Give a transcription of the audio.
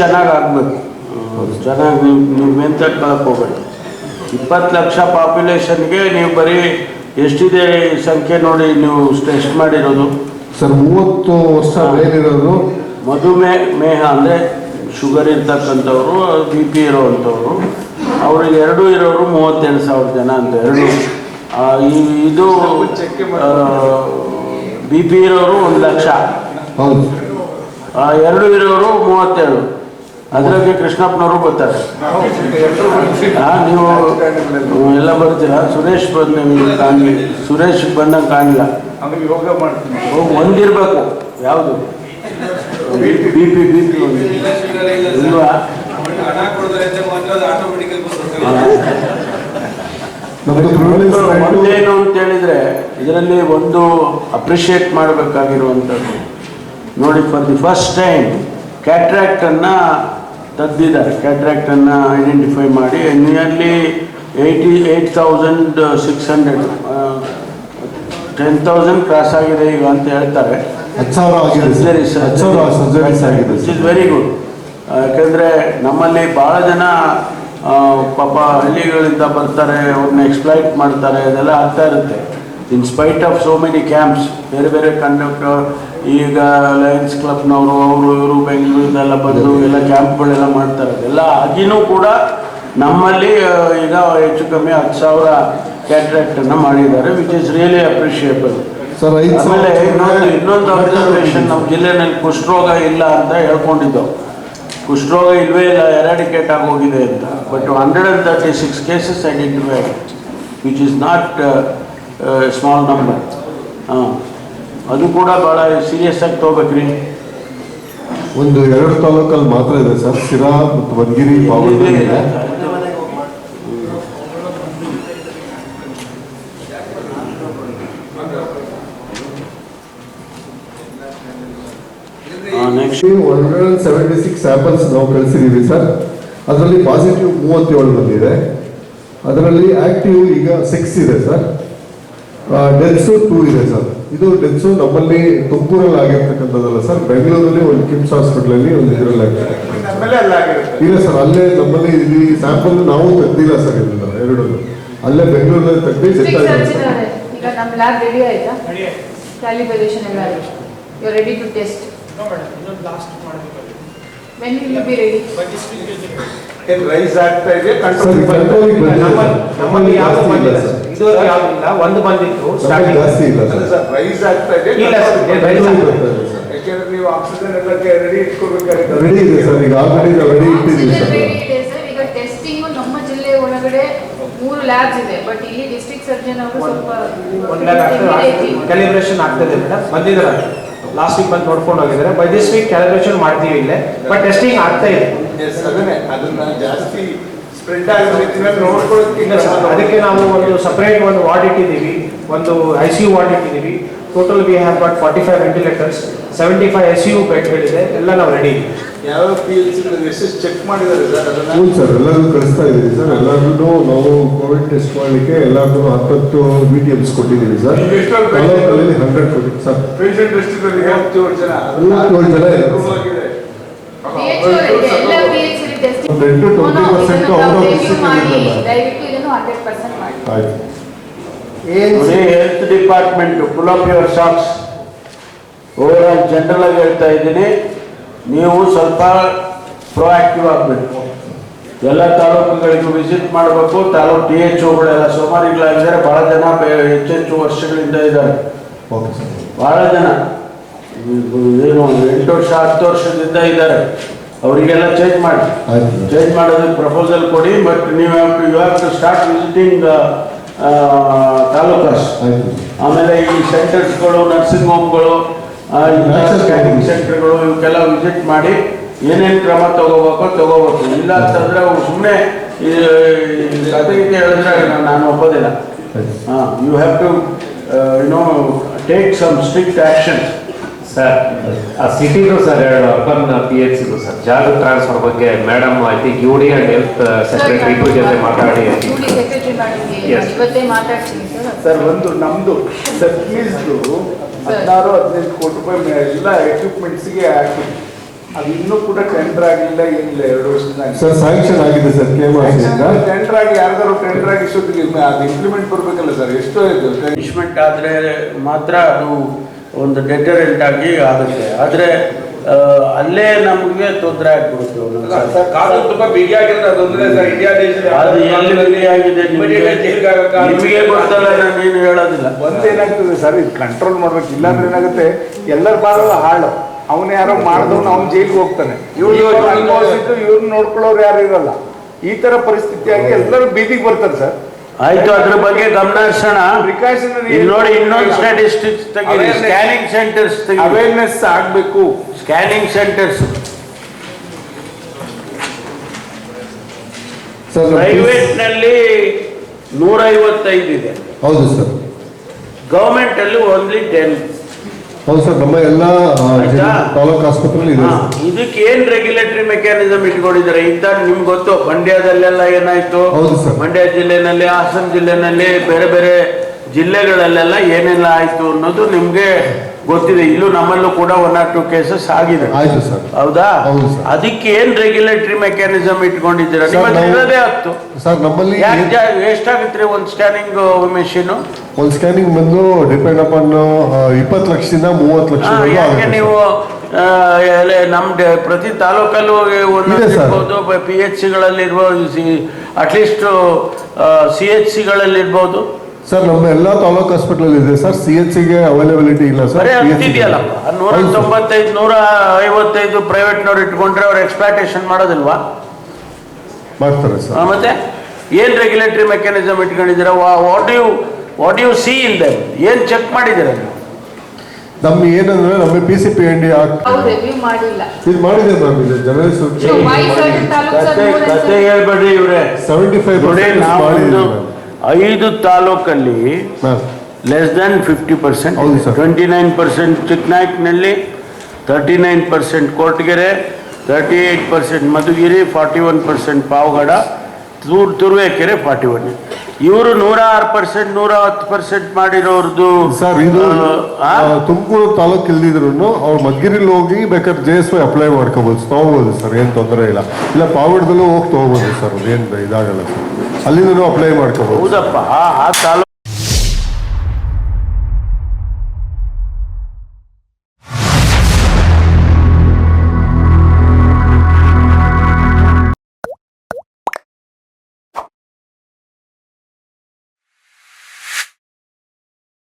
ಚೆನ್ನಾಗಿ ಆಗಬೇಕು ಚೆನ್ನಾಗಿ ನೀವು ನೀವು ಮೆಂತಟ್ಕೊಳಕ್ಕೆ ಹೋಗಬೇಡಿ. ಇಪ್ಪತ್ತು ಲಕ್ಷ ಪಾಪ್ಯುಲೇಷನ್ಗೆ ನೀವು ಬರೀ ಎಷ್ಟಿದೆ ಸಂಖ್ಯೆ ನೋಡಿ ನೀವು ಟೆಸ್ಟ್ ಮಾಡಿರೋದು? ಸರ್ ಮೂವತ್ತು ವರ್ಷ ಮೇಲಿರೋರು ಮಧುಮೇಹ ಮೇಹ ಅಂದರೆ ಶುಗರ್ ಇರ್ತಕ್ಕಂಥವ್ರು ಬಿ ಪಿ ಇರೋವಂಥವ್ರು. ಅವ್ರಿಗೆ ಎರಡು ಇರೋರು ಮೂವತ್ತೆರಡು ಸಾವಿರ ಜನ ಅಂತ ಎರಡು. ಇದು ಬಿ ಪಿ ಇರೋರು ಒಂದು ಲಕ್ಷ. ಎರಡು ಇರೋರು ಮೂವತ್ತೆರಡು. ಅದರಲ್ಲಿ ಕೃಷ್ಣಪ್ಪನವರು ಬರ್ತಾರೆ. ನೀವು ಎಲ್ಲ ಬರ್ತೀರಾ? ಸುರೇಶ್ ಬಂದ ಕಾಣಲಿ. ಸುರೇಶ್ ಬಂದಂಗೆ ಕಾಣಿಲ್ಲ ಯೋಗ ಮಾಡ್ತೀನಿ ಒಂದಿರಬೇಕು ಯಾವುದು? ಬಿ ಪಿ ಬಿ ಪಿ ಒಂದು. ಇಲ್ವಾ? ಒಂದೇನು ಅಂತ ಹೇಳಿದ್ರೆ ಇದರಲ್ಲಿ ಒಂದು ಅಪ್ರಿಷಿಯೇಟ್ ಮಾಡಬೇಕಾಗಿರುವಂಥದ್ದು. ನೋಡಿ ಫಾರ್ ದಿ ಫಸ್ಟ್ ಟೈಮ್ ಕ್ಯಾಟ್ರಾಕ್ಟನ್ನು ತೆಗ್ದಿದ್ದಾರೆ. ಕ್ಯಾಟ್ರಾಕ್ಟನ್ನು ಐಡೆಂಟಿಫೈ ಮಾಡಿ nearly eighty eight thousand six hundred ten thousand cross ಆಗಿದೆ ಈಗ ಅಂತ ಹೇಳ್ತಾರೆ. ಆಗಿದೆ ಇಸ್ ವೆರಿ ಗುಡ್ ಯಾಕೆಂದರೆ ನಮ್ಮಲ್ಲಿ ಭಾಳ ಜನ ಪಾಪ ಹಳ್ಳಿಗಳಿಂದ ಬರ್ತಾರೆ ಅವ್ರನ್ನ ಎಕ್ಸ್ಪ್ಲೈಟ್ ಮಾಡ್ತಾರೆ ಅದೆಲ್ಲ ಆಗ್ತಾ ಇರುತ್ತೆ. In spite of so many camps ಬೇರೆ ಬೇರೆ ಕಂಡಕ್ಟರ್ ಈಗ ಲಯನ್ಸ್ ಕ್ಲಬ್ನವರು ಅವರು ಇವರು ಬೆಂಗಳೂರಿಂದೆಲ್ಲ ಬಂದು ಎಲ್ಲ ಕ್ಯಾಂಪ್ಗಳೆಲ್ಲ ಮಾಡ್ತಾರೆ. ಎಲ್ಲ ಆಗಿನೂ ಕೂಡ ನಮ್ಮಲ್ಲಿ ಈಗ ಹೆಚ್ಚು ಕಮ್ಮಿ ಹತ್ತು ಸಾವಿರ ಕ್ಯಾಟ್ರಾಕ್ಟನ್ನು ಮಾಡಿದ್ದಾರೆ which is really appreciable sir ಆಮೇಲೆ ಇನ್ನೊಂದು ಇನ್ನೊಂದು ಅಬ್ಸರ್ವೇಷನ್ ನಮ್ಮ ಜಿಲ್ಲೆನಲ್ಲಿ ಕುಷ್ಠರೋಗ ಇಲ್ಲ ಅಂತ ಹೇಳ್ಕೊಂಡಿದ್ದೆವು ಕುಷ್ಠರೋಗ ಇಲ್ವೇ ಇಲ್ಲ ಎರಾಡಿಕೇಟ್ ಹೋಗಿದೆ ಅಂತ. But hundred and thirty six cases identified which is not small number ಹಾಂ. ಅದು ಕೂಡ ಭಾಳ ಸೀರಿಯಸ್ ಆಗಿ ತಗೋಬೇಕ್ರಿ. ಒಂದು ಎರಡು ತಾಲೂಕಲ್ಲಿ ಮಾತ್ರ ಇದೆ ಸರ್. ಶಿರಾ ಮತ್ತು ಇದೆ ಇದೆ. Next one hundred and seventy six samples ನಾವು ಕಳಿಸಿದ್ದೀವಿ ಸರ್. ಅದರಲ್ಲಿ ಪಾಸಿಟಿವ್ ಮೂವತ್ತೇಳು ಬಂದಿದೆ ಅದರಲ್ಲಿ ಆಕ್ಟಿವ್ ಈಗ ಸಿಕ್ಸ್ ಇದೆ ಸರ್. ಡೆತ್ಸು ಟೂ ಇದೆ ಸರ್. ಇದು ಡೆತ್ಸು ನಮ್ಮಲ್ಲಿ ತುಮಕೂರಲ್ಲಿ ಆಗಿರ್ತಕ್ಕಂಥದ್ದಲ್ಲ ಸರ್. ಬೆಂಗಳೂರಲ್ಲಿ ಒಂದು ಕಿಮ್ಸ್ ಹಾಸ್ಪಿಟಲಲ್ಲಿ ಒಂದು ಇದರಲ್ಲಿ ಆಗಿದೆ. ನಮ್ಮಲ್ಲೇ ಅಲ್ಲ ಆಗಿರುತ್ತೆ ಇಲ್ಲ ಸರ್ ಅಲ್ಲೇ ನಮ್ಮಲ್ಲಿ ಇಲ್ಲಿ ಸ್ಯಾಂಪಲ್ ನಾವು ತೆಗ್ದಿಲ್ಲ ಸರ್ ಇದನ್ನ ಎರಡು ಅಲ್ಲೇ ಬೆಂಗಳೂರಲ್ಲಿ ತೆಗ್ದು ಸೆಟ್ Six ಆಗಿದೆ ಸರ್ ಇದಾವೆ. ಈಗ ನಮ್ಮ ಲ್ಯಾಬ್ ರೆಡಿ ಆಯ್ತಾ? ಕ್ಯಾಲಿಬ್ರೇಷನ್ ಎಲ್ಲ you ready to test no madam ಇನ್ನೊಂದು ಲಾಸ್ಟ್ ಮಾಡಬೇಕು when will you be ready but ಇಷ್ಟು ಏನ್ ರೈಸ್ ಆಗ್ತಾ ಇದೆ ನಮ್ಮಲ್ಲಿ ಯಾವ ಸರ್. ಇದುವರೆಗೆ ಒಂದು ಬಂದಿತ್ತು ಜಾಸ್ತಿ ಇಲ್ಲ ಸರ್. ಪ್ರೈಸ್ ರೈಸ್ ಆಗ್ತಾ ಇದೆ ಇಲ್ಲ ಸರ್, ಆಗ್ತಾ ಇದೆ ಸರ್. ಯಾಕೆಂದ್ರೆ ನೀವು ಆಕ್ಸಿಜನ್ ಎಲ್ಲ ರೆಡಿ ಇಟ್ಕೋಬೇಕಾಗುತ್ತೆ ರೆಡಿ ಇದೆ ಸರ್ ಈಗ ಆಲ್ರೆಡಿ ರೆಡಿ ಇಟ್ಟಿದ್ದೀವಿ ಸರ್. ರೆಡಿ ಇದೆ ಸರ್ ಈಗ ಟೆಸ್ಟಿಂಗ್ ನಮ್ಮ ಜಿಲ್ಲೆ ಒಳಗಡೆ ಮೂರು ಲ್ಯಾಬ್ಸ್ ಇದೆ ಬಟ್ ಇಲ್ಲಿ ಡಿಸ್ಟ್ರಿಕ್ಟ್ ಸರ್ಜನ್ ಅವರು ಸ್ವಲ್ಪ ಕ್ಯಾಲಿಬ್ರೇಷನ್ ಆಗ್ತದೆ ಮೇಡಮ್ ಬಂದಿದ್ದಾರೆ ಲಾಸ್ಟ್ ವೀಕ್ ಬಂದು ನೋಡ್ಕೊಂಡು ಹೋಗಿದ್ದಾರೆ. ಬೈ ದಿಸ್ ವೀಕ್ ಕ್ಯಾಲಿಬ್ರೇಷನ್ ಮಾಡ್ತೀವಿ ಇಲ್ಲೇ ಬಟ್ ಟೆಸ್ಟಿಂಗ್ ಆಗ್ತಾ ಇದೆ. ಅದನ್ನ ಜಾಸ್ತಿ ಸ್ಪ್ರೆಡ್ ಅದಕ್ಕೆ ನಾವು ಒಂದು ಸಪರೇಟ್ ಒಂದು ವಾರ್ಡ್ ಇಟ್ಟಿದ್ದೀವಿ. ಒಂದು ಐ ಸಿ ಯು ವಾರ್ಡ್ ಇಟ್ಟಿದ್ದೀವಿ. Total we have got forty five ventilators seventy five S C U ಬೆಡ್ಗಳಿದೆ ಎಲ್ಲ ನಾವು ರೆಡಿ ಯಾವ ಪಿ ಎಲ್ ಸಿ ಎಷ್ಟು ಚೆಕ್ ಮಾಡಿದ್ದಾರೆ ಸರ್ ಹ್ಞೂ ಸರ್ ಎಲ್ಲರಿಗೂ ಕಳಿಸ್ತಾ ಇದ್ದೀವಿ ಸರ್. ಎಲ್ಲರಿಗೂ ನಾವು ಕೋವಿಡ್ ಟೆಸ್ಟ್ ಮಾಡಲಿಕ್ಕೆ ಎಲ್ಲರಿಗೂ ಹತ್ತತ್ತು ಬಿ ಟಿ ಎಮ್ಸ್ ಕೊಟ್ಟಿದ್ದೀವಿ ಸರ್ ಎಷ್ಟೊಂದು ತಾಲೂಕಲ್ಲಿ ಹಂಡ್ರೆಡ್ ಕೊಟ್ಟು ಸರ್. ಪೇಷಂಟ್ ಎಷ್ಟಿದ್ದಾರೆ ಮೂವತ್ತೇಳು ಜನ. ಮೂವತ್ತೇಳು ಜನ ಇದೆ. Room ಆಗಿದೆ. ಎಲ್ಲ P H D to twenty percent out of district ಆಯ್ತು. Health department pull up your socks overall general ಆಗಿ ಹೇಳ್ತಾ ಇದ್ದೀನಿ. ನೀವು ಸ್ವಲ್ಪ ಪ್ರೊಆಕ್ಟಿವ್ ಆಗಬೇಕು. ಎಲ್ಲ ತಾಲೂಕುಗಳಿಗೂ ವಿಸಿಟ್ ಮಾಡಬೇಕು. ತಾಲೂಕು ಡಿ ಎಚ್ ಒಗಳೆಲ್ಲ ಸೋಮಾರಿಗಳಾಗಿದ್ದಾರೆ ಭಾಳ ಜನ ಬೆ- ಹೆಚ್ಚೆಚ್ಚು ವರ್ಷಗಳಿಂದ ಇದ್ದಾರೆ. Okay sir. ಭಾಳ ಜನ. ಏನು ಎಂಟು ವರ್ಷ ಹತ್ತು ವರ್ಷದಿಂದ ಇದ್ದಾರೆ. ಅವರಿಗೆಲ್ಲ ಚೇಂಜ್ ಮಾಡಿ. ಆಯ್ತು. ಚೇಂಜ್ ಮಾಡೋದಕ್ಕೆ ಪ್ರಪೋಸಲ್ ಕೊಡಿ ಬಟ್ ನೀವು you have to start visiting taluks ಆಮೇಲೆ ಈ ಸೆಂಟರ್ಸ್ಗಳು ನರ್ಸಿಂಗ್ ಹೋಮ್ಗಳು. ಸೆಂಟರ್ಗಳು ಇವಕ್ಕೆಲ್ಲ ವಿಸಿಟ್ ಮಾಡಿ ಏನೇನು ಕ್ರಮ ತಗೋಬೇಕು ತಗೋಬೇಕು. ಇಲ್ಲ ಅಂತಂದ್ರೆ ಸುಮ್ಮನೆ ಗೀತೆ ಹೇಳಿದ್ರೆ ನಾನು- ಒಪ್ಪೋದಿಲ್ಲ. ಹಾಂ you have to you know take some strict action sir ಆ ಸಿಟಿದು ಸರ್ ಎರಡು ಅರ್ಬನ್ ಪಿ ಎಚ್ ಸಿದು ಸರ್. ಜಾಗ ಟ್ರಾನ್ಸ್ಫರ್ ಬಗ್ಗೆ madam I think U D and health secretary ಇಬ್ಬರು ಜೊತೆ ಮಾತಾಡಿ. ಸೆಕ್ರೆಟರಿ ಮಾಡಿದ್ವಿ Yes. ಇವತ್ತೇ ಮಾತಾಡ್ತೀನಿ ಸರ್. ಸರ್ ಒಂದು ನಮ್ದು ಸಬ್ಲೀಸ್ದು ಹದಿನಾರು ಹದಿನೈದು ಕೋಟಿ ರೂಪಾಯಿ ಎಲ್ಲ ಎಕ್ವಿಪ್ಮೆಂಟ್ಸ್ಗೆ ಹಾಕಿ. ಅದು ಇನ್ನೂ ಕೂಡ ಟೆಂಡರ್ ಆಗಿಲ್ಲ ಏನಿಲ್ಲ ಎರಡು ವರ್ಷದಿಂದ. ಸರ್ ಸ್ಯಾಂಕ್ಷನ್ ಆಗಿದೆ ಸರ್ ಟೆಂಡರ್ ಆಗಿ ಯಾರ್ದಾರು ಟೆಂಡರ್ ಆಗಿ ಇಷ್ಟೊತ್ತಿಗೆ ಅದು ಇಂಪ್ಲಿಮೆಂಟ್ ಬರ್ಬೇಕಲ್ಲ ಸರ್ ಎಷ್ಟೋ ಇದು. ಇನ್ವೆಸ್ಟ್ಮೆಂಟ್ ಆದರೆ ಮಾತ್ರ ಅದು ಒಂದು ಡೆಟರೆಂಟ್ ಆಗಿ ಆಗುತ್ತೆ. ಆದರೆ ಅಲ್ಲೇ ನಮ್ಗೆ ತೊಂದರೆ ಆಗ್ಬಿಡುತ್ತೆ ಅದು ಎಲ್ಲಿ ಬಿಗಿಯಾಗಿದೆ ನಿಮಗೆ? ಗೊತ್ತಲ್ಲ ನಾನು ಏನು ಹೇಳೋದಿಲ್ಲ ಒಂದೇನಾಗ್ತದೆ ಸರ್ ಇದು ಕಂಟ್ರೋಲ್ ಮಾಡ್ಬೇಕು ಇಲ್ಲಾಂದ್ರೆ ಏನಾಗುತ್ತೆ ಎಲ್ಲರ ಬಾರಲ್ಲ ಹಾಳು. ಅವನು ಯಾರೋ ಮಾಡಿದವನು ಅವ್ನು ಜೈಲಿಗೆ ಹೋಗ್ತಾನೆ. ಇವ್ರು ಅನುಭವಿಸಿದ್ದು ಇವ್ರನ್ನ ನೋಡ್ಕೊಳ್ಳೋರು ಯಾರು ಇರಲ್ಲ. ಈ ತರ ಪರಿಸ್ಥಿತಿಯಾಗಿ ಎಲ್ಲರೂ ಬೀದಿಗೆ ಬರ್ತಾರೆ ಸರ್. ಆಯ್ತು ಅದ್ರ ಬಗ್ಗೆ ಗಮನ ಹರಿಸೋಣ ನೋಡಿ ಇನ್ನೊಂದು ಸ್ಟಾಟಿಸ್ಟಿಕ್ಸ್ ತೆಗೀರಿ. ಸ್ಕ್ಯಾನಿಂಗ್ ಸೆಂಟರ್ಸ್ ಅವೇರ್ನೆಸ್ ಆಗಬೇಕು. ಸ್ಕ್ಯಾನಿಂಗ್ ಸೆಂಟರ್ಸ್ ಸರ್ ಪ್ರೈವೇಟ್ನಲ್ಲಿ ನೂರೈವತ್ತೈದು ಇದೆ. ಹೌದು ಸರ್ ಗವರ್ಮೆಂಟ್ ಅಲ್ಲಿ ಓನ್ಲಿ ಟೆನ್ ಹೌದು ಸರ್ ನಮ್ಮ ಎಲ್ಲ ಆ, ಆಯ್ತಾ? ತಾಲೂಕು ಆಸ್ಪತ್ರೆಯಲ್ಲಿ ಇದೆ ಇದಕ್ಕೆ ಏನ್ ರೆಗ್ಯುಲೇಟರಿ ಮೆಕ್ಯಾನಿಸಮ್ ಇಟ್ಕೊಂಡಿದ್ದಾರೆ ಇಂತ ನಿಮ್ಗೆ ಗೊತ್ತು ಮಂಡ್ಯದಲ್ಲೆಲ್ಲ ಏನಾಯ್ತು ಹೌದು ಸರ್. ಮಂಡ್ಯ ಜಿಲ್ಲೆನಲ್ಲಿ ಹಾಸನ ಜಿಲ್ಲೆನಲ್ಲಿ ಬೇರೆ ಬೇರೆ ಜಿಲ್ಲೆಗಳಲ್ಲೆಲ್ಲ ಏನೆಲ್ಲ ಆಯ್ತು ಅನ್ನೋದು ನಿಮ್ಗೆ ಗೊತ್ತಿದೆ ಇಲ್ಲೂ ನಮ್ಮಲ್ಲೂ ಕೂಡ ಒನ್ ಆರ್ ಟು ಕೇಸಸ್ ಆಗಿದೆ. ಆಯ್ತು ಸರ್. ಹೌದಾ? ಹೌದು ಸರ್. ಅದಕ್ಕೆ ಏನ್ ರೆಗ್ಯುಲೇಟರಿ ಮೆಕ್ಯಾನಿಸಮ್ ಇಟ್ಕೊಂಡಿದ್ದೀರಾ? ಸರ್, ನಿಮ್ಮ ಹತ್ರ ನಾವು- ಇರೋದೇ ಹತ್ತು. ಸರ್ ನಮ್ಮಲ್ಲಿ ಯಾಕೆ ಎಷ್ಟಾಗುತ್ತೆ ಒಂದು ಸ್ಕ್ಯಾನಿಂಗ್ ಮೆಷಿನ್ ಒಂದು ಸ್ಕ್ಯಾನಿಂಗ್ ಬಂದು ಡಿಪೆಂಡ್ ಅಪಾನ್ ಇಪ್ಪತ್ತು ಲಕ್ಷದಿಂದ ಮೂವತ್ತು ಲಕ್ಷ ಯಾಕೆ ನೀವು ಆ, ಎಲೆ ನಮ್ದು ಪ್ರತಿ ತಾಲೂಕಲ್ಲೂ ಹೋಗಿ ಇದೆ ಸರ್. ಇರ್ಬೋದು ಪಿ ಎಚ್ ಸಿಗಳಲ್ಲಿರ್ಬೋದು ಅಟ್ಲೀಸ್ಟ್ ಸಿ ಎಚ್ ಸಿಗಳಲ್ಲಿ ಇರ್ಬೋದು ಸರ್ ನಮ್ಮ ಎಲ್ಲಾ ತಾಲೂಕ್ ಹಾಸ್ಪಿಟಲ್ ಇದೆ. ಸರ್ ಸಿ ಎಚ್ಗೆ ಅವೈಲೇಬಿಲಿಟಿ ಇಲ್ಲ ಸರ್ ನೂರ. ತೊಂಬತ್ತೈದು ನೂರ ಐವತ್ತೈದು ಪ್ರೈವೇಟ್ನವ್ರು ಇಟ್ಕೊಂಡ್ರೆ ಅವ್ರು ಎಕ್ಸ್ಪ್ಲಾಟೇಷನ್ ಮಾಡೋದಿಲ್ವಾ? ಮಾಡ್ತಾರೆ ಸರ್ ಆ, ಮತ್ತೆ? ಏನ್ regulatory mechanism ಇಟ್ಕೊಂಡಿದ್ದೀರಾ? What you what you see in them ಏನ್ ಚೆಕ್ ಮಾಡಿದ್ದೀರಾ ನೀವು? ನಮ್ಮ ಏನಂದ್ರೆ ನಮ್ಮ P C P N D ಅವ್ರು ರಿವ್ಯೂ ಮಾಡಿಲ್ಲ. ಇದು ಮಾಡಿದೆ ಮ್ಯಾಮ್ ಇದು ಜನರಲ್ ಕತೆ ಹೇಳ್ಬೇಡ್ರಿ ಇವ್ರೆ. ಸೆವೆಂಟಿ ಫೈವ್ ಮಾಡಿದ್ದೀವಿ ಐದು ತಾಲೂಕಲ್ಲಿ ಲೆಸ್ ದನ್ ಫಿಫ್ಟಿ ಪರ್ಸೆಂಟ್ ಹೌದು ಸರ್. Twenty nine percent ಚಿಕ್ಕನಾಯ್ಕನಲ್ಲಿ thirty nine percent Kotagere thirty eight percent Madhugiri forty one percent Pavagada ತೂರ್ ತುರುವೇಕೆರೆ ಫಾರ್ಟಿ ಒನ್ ಇವರು ನೂರ ಆರು ಪರ್ಸೆಂಟ್ ನೂರ ಹತ್ತು ಪರ್ಸೆಂಟ್ ಮಾಡಿರೋರ್ದು ಸರ್ ಇದು? ತುಮಕೂರು ತಾಲೂಕು ಇಲ್ದಿದ್ರು ಅವ್ರು ಮದ್ಗಿರಿಲಿ ಹೋಗಿ ಬೇಕಾದ್ರೆ ಜೆ ಎಸ್ ವೈ ಅಪ್ಲೈ ಮಾಡ್ಕೋಬೋದು. ತಗೋಬೋದು ಸರ್ ಏನು ತೊಂದರೆ ಇಲ್ಲ. ಇಲ್ಲ ಪಾವಗಡದಲ್ಲೂ ಹೋಗಿ ತೊಗೋಬೋದು ಸರ್ ಏನು ಇದಾಗಲ್ಲ ಸರ್. ಅಲ್ಲಿಂದನೂ ಅಪ್ಲೈ ಮಾಡ್ಕೋಬಹುದು ಹೌದಪ್ಪ ಆ ತಾಲೂಕು